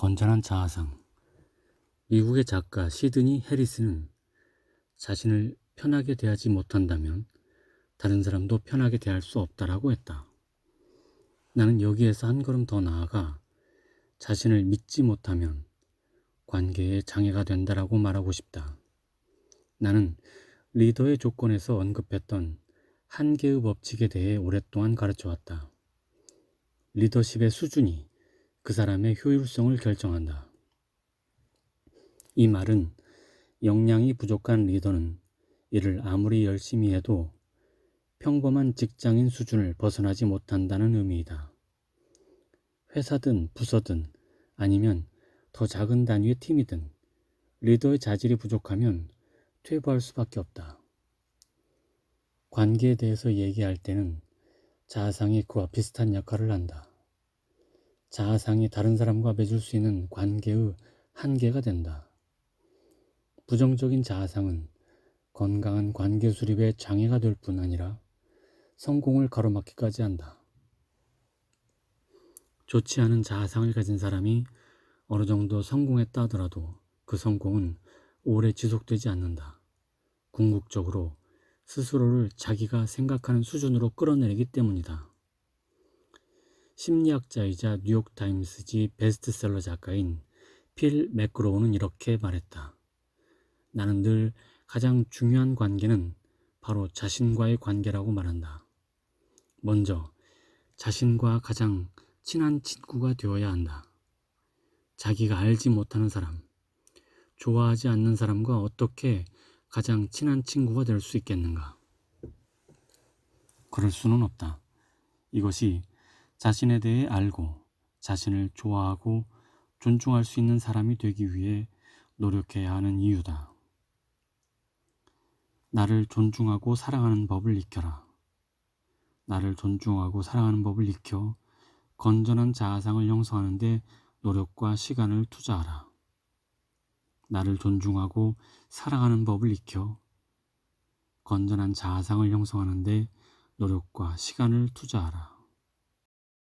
건전한 자아상. 미국의 작가 시드니 해리스는 자신을 편하게 대하지 못한다면 다른 사람도 편하게 대할 수 없다라고 했다. 나는 여기에서 한 걸음 더 나아가 자신을 믿지 못하면 관계에 장애가 된다라고 말하고 싶다. 나는 리더의 조건에서 언급했던 한계의 법칙에 대해 오랫동안 가르쳐 왔다. 리더십의 수준이 그 사람의 효율성을 결정한다. 이 말은 역량이 부족한 리더는 이를 아무리 열심히 해도 평범한 직장인 수준을 벗어나지 못한다는 의미이다. 회사든 부서든 아니면 더 작은 단위의 팀이든 리더의 자질이 부족하면 퇴보할 수밖에 없다. 관계에 대해서 얘기할 때는 자아상이 그와 비슷한 역할을 한다. 자아상이 다른 사람과 맺을 수 있는 관계의 한계가 된다. 부정적인 자아상은 건강한 관계 수립에 장애가 될 뿐 아니라 성공을 가로막기까지 한다. 좋지 않은 자아상을 가진 사람이 어느 정도 성공했다 하더라도 그 성공은 오래 지속되지 않는다. 궁극적으로 스스로를 자기가 생각하는 수준으로 끌어내리기 때문이다. 심리학자이자 뉴욕타임스지 베스트셀러 작가인 필 매크로우는 이렇게 말했다. 나는 늘 가장 중요한 관계는 바로 자신과의 관계라고 말한다. 먼저 자신과 가장 친한 친구가 되어야 한다. 자기가 알지 못하는 사람, 좋아하지 않는 사람과 어떻게 가장 친한 친구가 될 수 있겠는가? 그럴 수는 없다. 이것이 자신에 대해 알고 자신을 좋아하고 존중할 수 있는 사람이 되기 위해 노력해야 하는 이유다. 나를 존중하고 사랑하는 법을 익혀라. 나를 존중하고 사랑하는 법을 익혀 건전한 자아상을 형성하는데 노력과 시간을 투자하라. 나를 존중하고 사랑하는 법을 익혀 건전한 자아상을 형성하는데 노력과 시간을 투자하라.